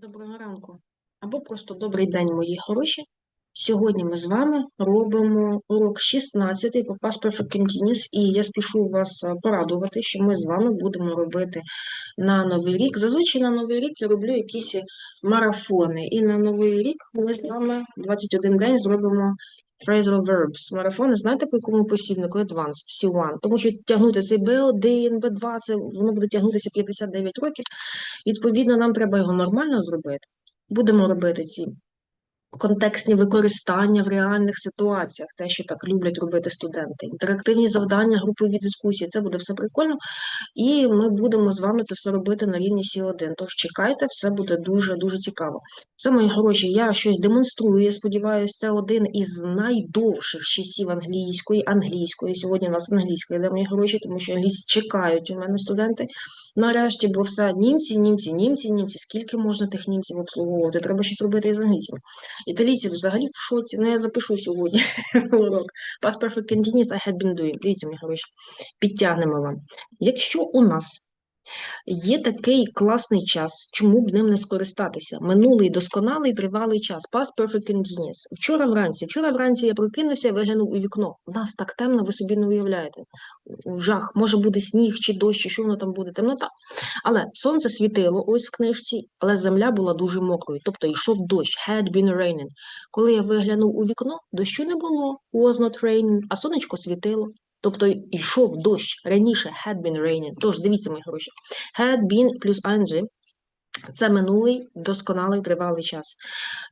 Доброго ранку або просто добрий день, мої хороші. Сьогодні ми з вами робимо урок 16 по Perfect Continuous, і я спішу вас е, порадувати, що ми з вами будемо робити на Новий рік. Зазвичай на Новий рік я роблю якісь марафони, і на Новий рік ми з вами 21 день зробимо phrasal verbs. Марафони, знаєте, по якому посібнику? Advanced, C1. Тому що тягнути цей B1, B2, це воно буде тягнутися 59 років. Відповідно, нам треба його нормально зробити. Будемо робити ці контекстні використання в реальних ситуаціях, те, що так люблять робити студенти, інтерактивні завдання, групові дискусії, це буде все прикольно. І ми будемо з вами це все робити на рівні Сі1. Тож чекайте, все буде дуже-дуже цікаво. Це мої гроші, я щось демонструю. Я сподіваюся, це один із найдовших часів англійської. Англійської. Сьогодні у нас англійська йде мої гроші, тому що англійські чекають у мене студенти. Нарешті, бо все німці, німці, німці, німці. Скільки можна тих німців обслуговувати? Треба щось робити із англійцями. Італійці взагалі в шоці. Ну, я запишу сьогодні урок. Past Perfect Continuous I had been doing. Дивіться, мої хороші. Підтягнемо вам. Якщо у нас є такий класний час, чому б ним не скористатися? Минулий досконалий тривалий час. Past Perfect Continuous. Вчора вранці. Вчора вранці я прокинувся і виглянув у вікно. У нас так темно, ви собі не уявляєте. Жах, може буде сніг чи дощ, чи що воно там буде, темнота. Але сонце світило ось в книжці, але земля була дуже мокрою, тобто йшов дощ, had been raining. Коли я виглянув у вікно, дощу не було, was not raining, а сонечко світило. Тобто йшов дощ раніше had been raining. Тож, дивіться, мої гроші. Had been плюс ing – це минулий досконалий тривалий час.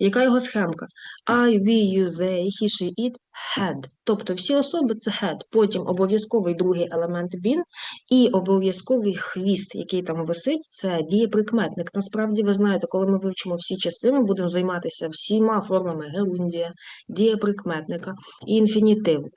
Яка його схемка? I, we, you, they, he, she, it, had. Тобто всі особи це had. Потім обов'язковий другий елемент been і обов'язковий хвіст, який там висить, це дієприкметник. Насправді, ви знаєте, коли ми вивчимо всі частини, ми будемо займатися всіма формами герундія, дієприкметника і інфінітиву.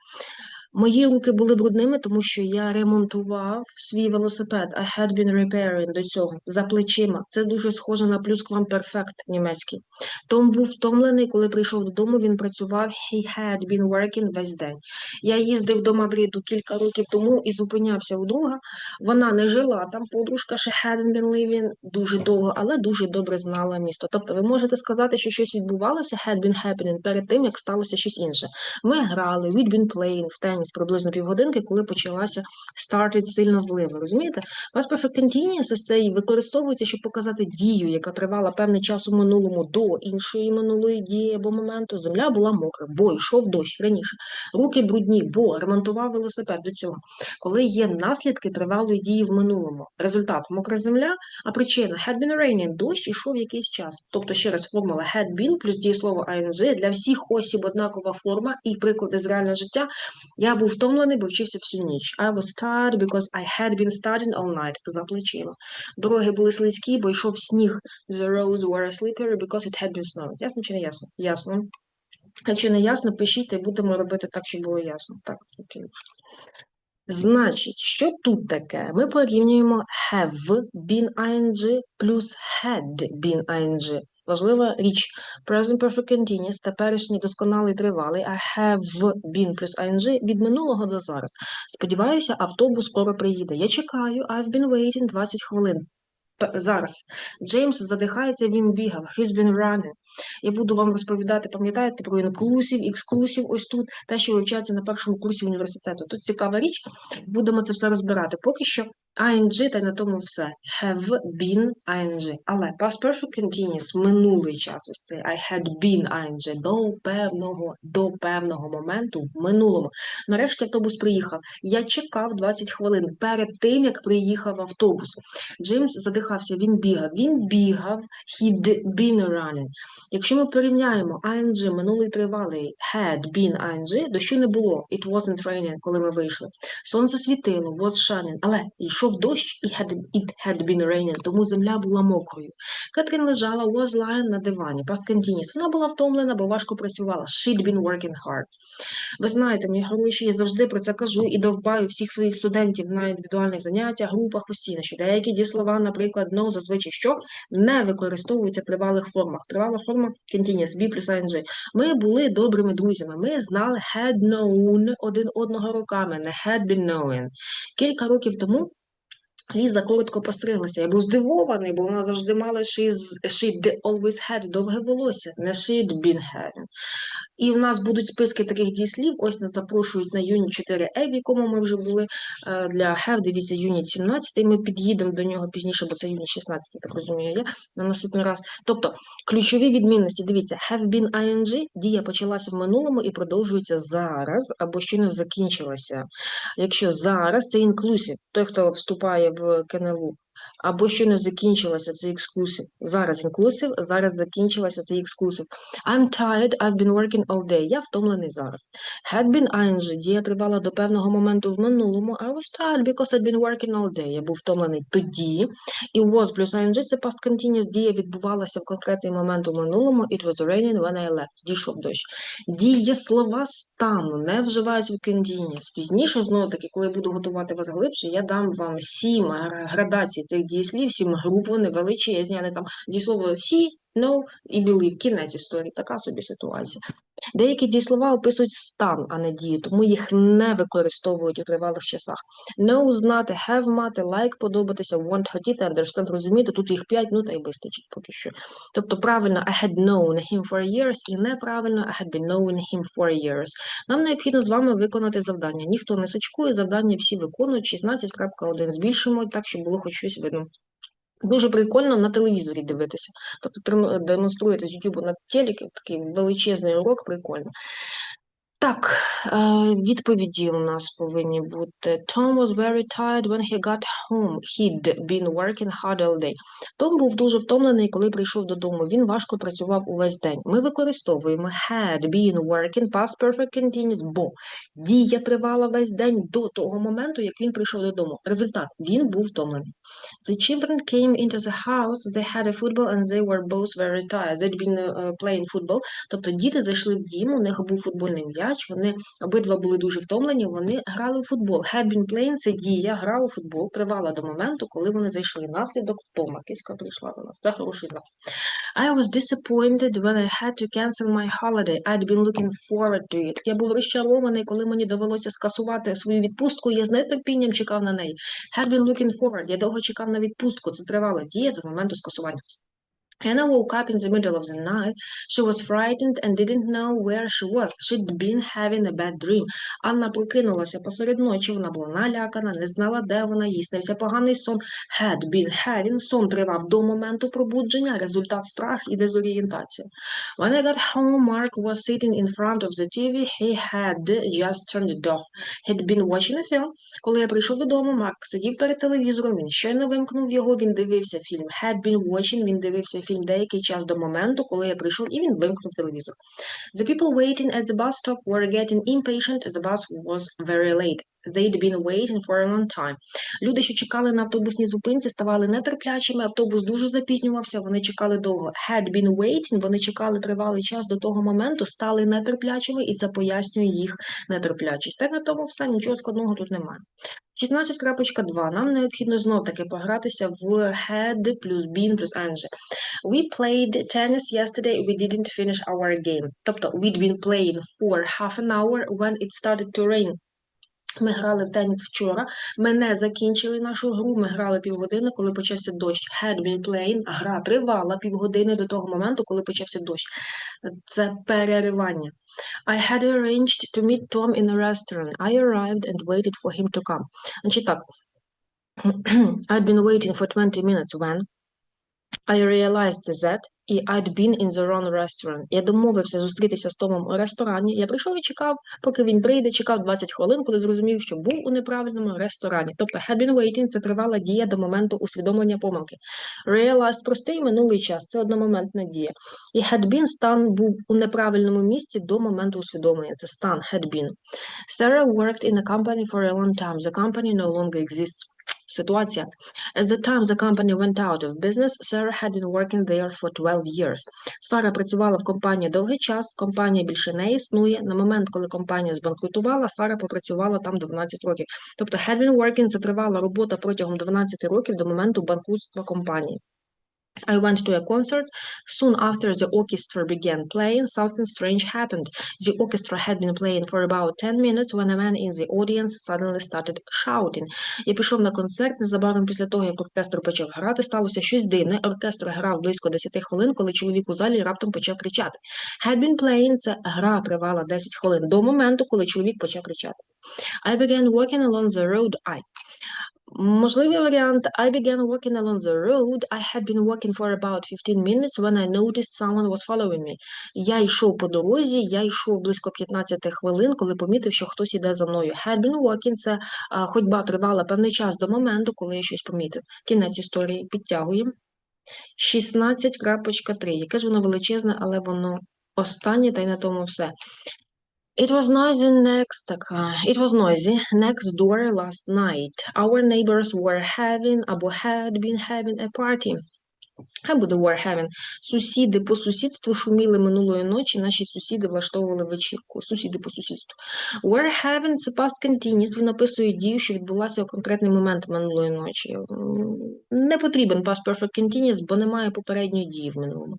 Мої руки були брудними, тому що я ремонтував свій велосипед. I had been repairing до цього за плечима. Це дуже схоже на плюсквамперфект німецький. Том був втомлений, коли прийшов додому, він працював. He had been working весь день. Я їздив до Мадриду кілька років тому і зупинявся у друга. Вона не жила там, подружка ще hadn't been living дуже довго, але дуже добре знала місто. Тобто ви можете сказати, що щось відбувалося, had been happening перед тим, як сталося щось інше. Ми грали, we'd been playing в теніс приблизно півгодинки, коли почалася started сильна злива. Розумієте? Past Perfect Continuous ось цей використовується, щоб показати дію, яка тривала певний час у минулому до іншої минулої дії або моменту. Земля була мокра, бо йшов дощ раніше. Руки брудні, бо ремонтував велосипед до цього. Коли є наслідки тривалої дії в минулому. Результат мокра земля, а причина had been raining, дощ ішов якийсь час. Тобто, ще раз, формула had been плюс дієслово ing для всіх осіб однакова форма і приклади з реального життя. Я був втомлений, бо вчився всю ніч. I was tired because I had been studying all night. За плечима. Дороги були слизькі, бо йшов сніг. The roads were slippery because it had been snowing. Ясно чи не ясно? Ясно. Якщо не ясно, пишіть і будемо робити так, щоб було ясно. Так, окей. Значить, що тут таке? Ми порівнюємо have been ing плюс had been ing. Важлива річ. Present perfect continuous, теперішній досконалий тривалий, I have been плюс ing від минулого до зараз. Сподіваюся, автобус скоро приїде. Я чекаю, I've been waiting 20 хвилин. Зараз. Джеймс задихається, він бігав. He's been running. Я буду вам розповідати, пам'ятаєте, про інклюзив, ексклюзив, ось тут, те, що вивчається на першому курсі університету. Тут цікава річ, будемо це все розбирати. Поки що ing, та й на тому все. Have been ing. Але past perfect continuous, минулий час, ось цей I had been ing, до певного, до певного моменту в минулому. Нарешті автобус приїхав. Я чекав 20 хвилин перед тим, як приїхав автобус. Джеймс задихався, він бігав. Він бігав, he'd been running. Якщо ми порівняємо ing, минулий тривалий, had been ing, дощу не було, it wasn't raining, коли ми вийшли. Сонце світило, was shining, але йшов дощ, і had, it had been raining, тому земля була мокрою. Кетрін лежала, was lying на дивані, past continuous. Вона була втомлена, бо важко працювала. She'd been working hard. Ви знаєте, мої хороші, я завжди про це кажу і довбаю всіх своїх студентів на індивідуальних заняттях, групах постійно, що деякі дієслова, наприклад, no, зазвичай що не використовуються в тривалих формах. Тривала форма continuous, be плюс ing. Ми були добрими друзями. Ми знали had known один одного роками, не had been knowing. Кілька років тому Ліза коротко постриглася. Я був здивований, бо вона завжди мала she's, always had довге волосся, не she'd been having. І в нас будуть списки таких дієслів. Ось нас запрошують на юніт 4 e в якому ми вже були е, для have. Дивіться, юніт 17. Ми під'їдемо до нього пізніше, бо це юніт 16, так розумію я на наступний раз. Тобто ключові відмінності. Дивіться, have been ing, дія почалася в минулому і продовжується зараз, або щойно закінчилася. Якщо зараз це inclusive, той, хто вступає в КНЛУ, або щойно закінчилася це exclusive. Зараз inclusive, зараз закінчилася це exclusive. I'm tired, I've been working all day. Я втомлений зараз. Had been ing, дія тривала до певного моменту в минулому. I was tired because I'd been working all day. Я був втомлений тоді. І was плюс ing – це past continuous, дія відбувалася в конкретний момент у минулому. It was raining when I left. Дійшов дощ. Дієслова стану не вживаються в continuous. Пізніше, знову таки, коли я буду готувати вас глибше, я дам вам сім градацій цих дієслів, сім груп, вони величезні, вони там дієслово see, know і believe. Кінець історії. Така собі ситуація. Деякі дієслова описують стан, а не дію, тому їх не використовують у тривалих часах. Know, знати, have мати, like подобатися, want хотіти, understand розуміти. Тут їх п'ять, ну та й вистачить поки що. Тобто правильно I had known him for years і неправильно I had been knowing him for years. Нам необхідно з вами виконати завдання. Ніхто не сачкує, завдання всі виконують. 16.1 збільшимо так, щоб було хоч щось видно. Дуже прикольно на телевізорі дивитися. Тобто демонструєте з YouTube на телекі, такий величезний урок, прикольно. Так, е, відповіді у нас повинні бути. Tom was very tired when he got home. He'd been working hard all day. Том був дуже втомлений, коли прийшов додому. Він важко працював увесь день. Ми використовуємо had been working past perfect continuous, бо дія тривала весь день до того моменту, як він прийшов додому. Результат він був втомлений. The children came into the house, they had a football and they were both very tired. They'd been uh, playing football. Тобто діти зайшли в дім, у них був футбольний м'яч, вони обидва були дуже втомлені, вони грали в футбол. Had been playing – це дія, гра у футбол, тривала до моменту, коли вони зайшли. Наслідок втома. Киська прийшла до нас. Це хороший знак. I was disappointed when I had to cancel my holiday. I'd been looking forward to it. Я був розчарований, коли мені довелося скасувати свою відпустку, я з нетерпінням чекав на неї. Had been looking forward. Я довго чекав на відпустку. Це тривала дія до моменту скасування. Anna woke up in the middle of the night. She was frightened and didn't know where she was. She'd been having a bad dream. Анна прокинулася посеред ночі, вона була налякана, не знала, де вона, їй снився поганий сон. Had been having. Сон тривав до моменту пробудження, результат страх і дезорієнтація. When I got home, Mark was sitting in front of the TV. He had just turned it off. He'd been watching a film. Коли я прийшов додому, Марк сидів перед телевізором, він щойно вимкнув його, він дивився фільм. Had been watching, він дивився фільм деякий час до моменту, коли я прийшов, і він вимкнув телевізор. The people waiting at the bus stop were getting impatient. The bus was very late. They'd been waiting for a long time. Люди, що чекали на автобусній зупинці, ставали нетерплячими, автобус дуже запізнювався, вони чекали довго. Had been waiting, вони чекали тривалий час до того моменту, стали нетерплячими, і це пояснює їх нетерплячість. Так на тому все, нічого складного тут немає. 16.2. Нам необхідно знов-таки погратися в had плюс been плюс ing. We played tennis yesterday, we didn't finish our game. Тобто, we'd been playing for half an hour when it started to rain. Ми грали в теніс вчора, ми не закінчили нашу гру, ми грали півгодини, коли почався дощ. Had been playing, гра тривала півгодини до того моменту, коли почався дощ. Це переривання. I had arranged to meet Tom in a restaurant. I arrived and waited for him to come. Значить так. I'd been waiting for 20 minutes when I realized that і I'd been in the wrong restaurant. Я домовився зустрітися з Томом у ресторані. Я прийшов і чекав, поки він прийде, чекав 20 хвилин, коли зрозумів, що був у неправильному ресторані. Тобто had been waiting – це тривала дія до моменту усвідомлення помилки. Realized – простий минулий час, це одномоментна дія. І had been – стан був у неправильному місці до моменту усвідомлення. Це стан had been. Sarah worked in a company for a long time. The company no longer exists. Ситуація. At the time the company went out of business, Sarah had been working there for 12 years. Сара працювала в компанії довгий час, компанія більше не існує. На момент, коли компанія збанкрутувала, Сара попрацювала там 12 років. Тобто had been working – це тривала робота протягом 12 років до моменту банкрутства компанії. I went to a concert. Soon after the orchestra began playing, something strange happened. The orchestra had been playing for about 10 minutes when a man in the audience suddenly started shouting. Я пішов на концерт незабаром після того, як оркестр почав грати, сталося щось дивне. Оркестр грав близько 10 хвилин, коли чоловік у залі раптом почав кричати. Had been playing – це гра тривала 10 хвилин до моменту, коли чоловік почав кричати. I began walking along the road. I. Можливий варіант I began walking along the road. I had been walking for about 15 minutes when I noticed someone was following me. Я йшов по дорозі, я йшов близько 15 хвилин, коли помітив, що хтось іде за мною. Had been walking – це а, ходьба тривала певний час до моменту, коли я щось помітив. Кінець історії підтягуємо. 16.3. Яке ж воно величезне, але воно останнє, та й на тому все. It was noisy next. Uh, it was noisy next door last night. Our neighbors were having, or had been having a party. Хай буде were. Сусіди по сусідству шуміли минулої ночі, наші сусіди влаштовували вечірку. Сусіди по сусідству. Were having – це past continuous, він описує дію, що відбулася у конкретний момент минулої ночі. Не потрібен past perfect continuous, бо немає попередньої дії в минулому.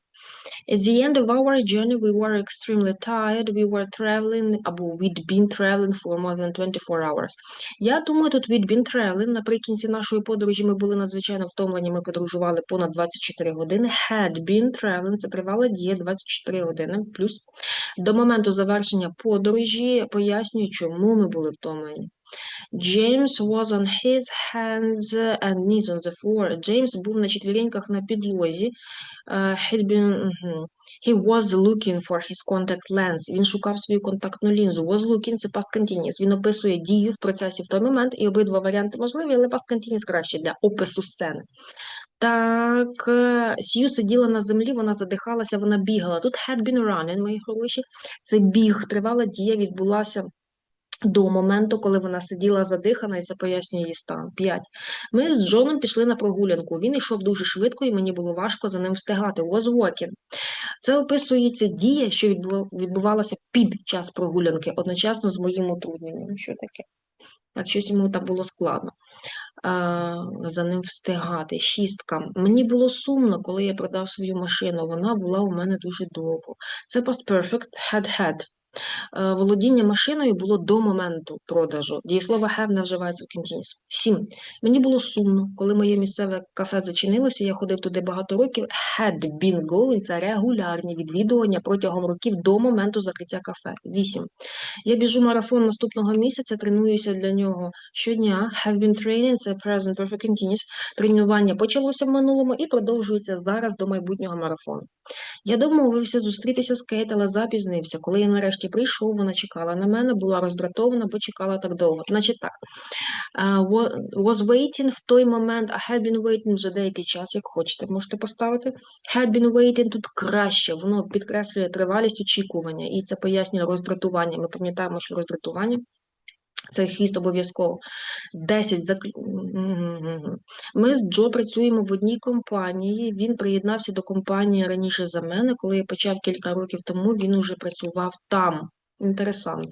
At the end of our journey, we were extremely tired. We were traveling, або we'd been traveling for more than 24 hours. Я думаю, тут we'd been traveling. Наприкінці нашої подорожі ми були надзвичайно втомлені. Ми подорожували понад 24 години. Had been traveling – це тривала дія 24 години. Плюс до моменту завершення подорожі пояснюю, чому ми були втомлені. James was on his hands and knees on the floor. Джеймс був на четвіреньках на підлозі. Uh, been. He was looking for his contact lens. Він шукав свою контактну лінзу. Was looking – це past continuous. Він описує дію в процесі в той момент, і обидва варіанти можливі, але past continuous краще для опису сцени. Так, е, Сью сиділа на землі, вона задихалася, вона бігала. Тут had been running, мої хороші. Це біг, тривала дія відбулася до моменту, коли вона сиділа задихана, і це пояснює її стан. 5. Ми з Джоном пішли на прогулянку. Він йшов дуже швидко, і мені було важко за ним встигати. Was walking. Це описується дія, що відбувалася під час прогулянки, одночасно з моїм утрудненням. Що таке? Так, щось йому так було складно за ним встигати. Шістка. Мені було сумно, коли я продав свою машину. Вона була у мене дуже довго. Це past perfect had had. Е, Володіння машиною було до моменту продажу. Дієслово have не вживається в continuous. Сім. Мені було сумно, коли моє місцеве кафе зачинилося, я ходив туди багато років. Had been going – це регулярні відвідування протягом років до моменту закриття кафе. Вісім. Я біжу марафон наступного місяця, тренуюся для нього щодня. Have been training – це present perfect continuous. Тренування почалося в минулому і продовжується зараз до майбутнього марафону. Я домовився зустрітися з Кейт, але запізнився. Коли я нарешті прийшов, вона чекала на мене, була роздратована, бо чекала так довго. Значить так, was waiting в той момент, а had been waiting вже деякий час, як хочете, можете поставити. Had been waiting тут краще, воно підкреслює тривалість очікування, і це пояснює роздратування. Ми пам'ятаємо, що роздратування це хвіст обов'язково. 10 зак... Ми з Джо працюємо в одній компанії. Він приєднався до компанії раніше за мене. Коли я почав кілька років тому, він уже працював там. Інтересант.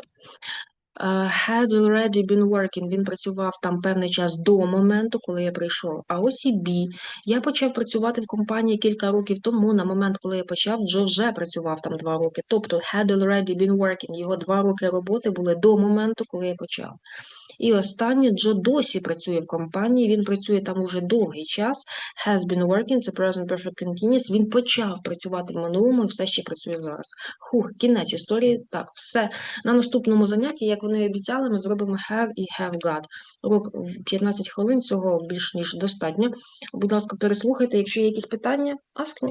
Е, Had already been working. Він працював там певний час до моменту, коли я прийшов. А ось і B. Я почав працювати в компанії кілька років тому. На момент, коли я почав, Джо вже працював там два роки. Тобто had already been working. Його два роки роботи були до моменту, коли я почав. І останнє, Джо досі працює в компанії, він працює там уже довгий час. Has been working, це present perfect continuous. Він почав працювати в минулому і все ще працює зараз. Хух, кінець історії. Так, все. На наступному занятті, як вони і обіцяли, ми зробимо have і have got. Урок в 15 хвилин, цього більш ніж достатньо. Будь ласка, переслухайте. Якщо є якісь питання, ask me.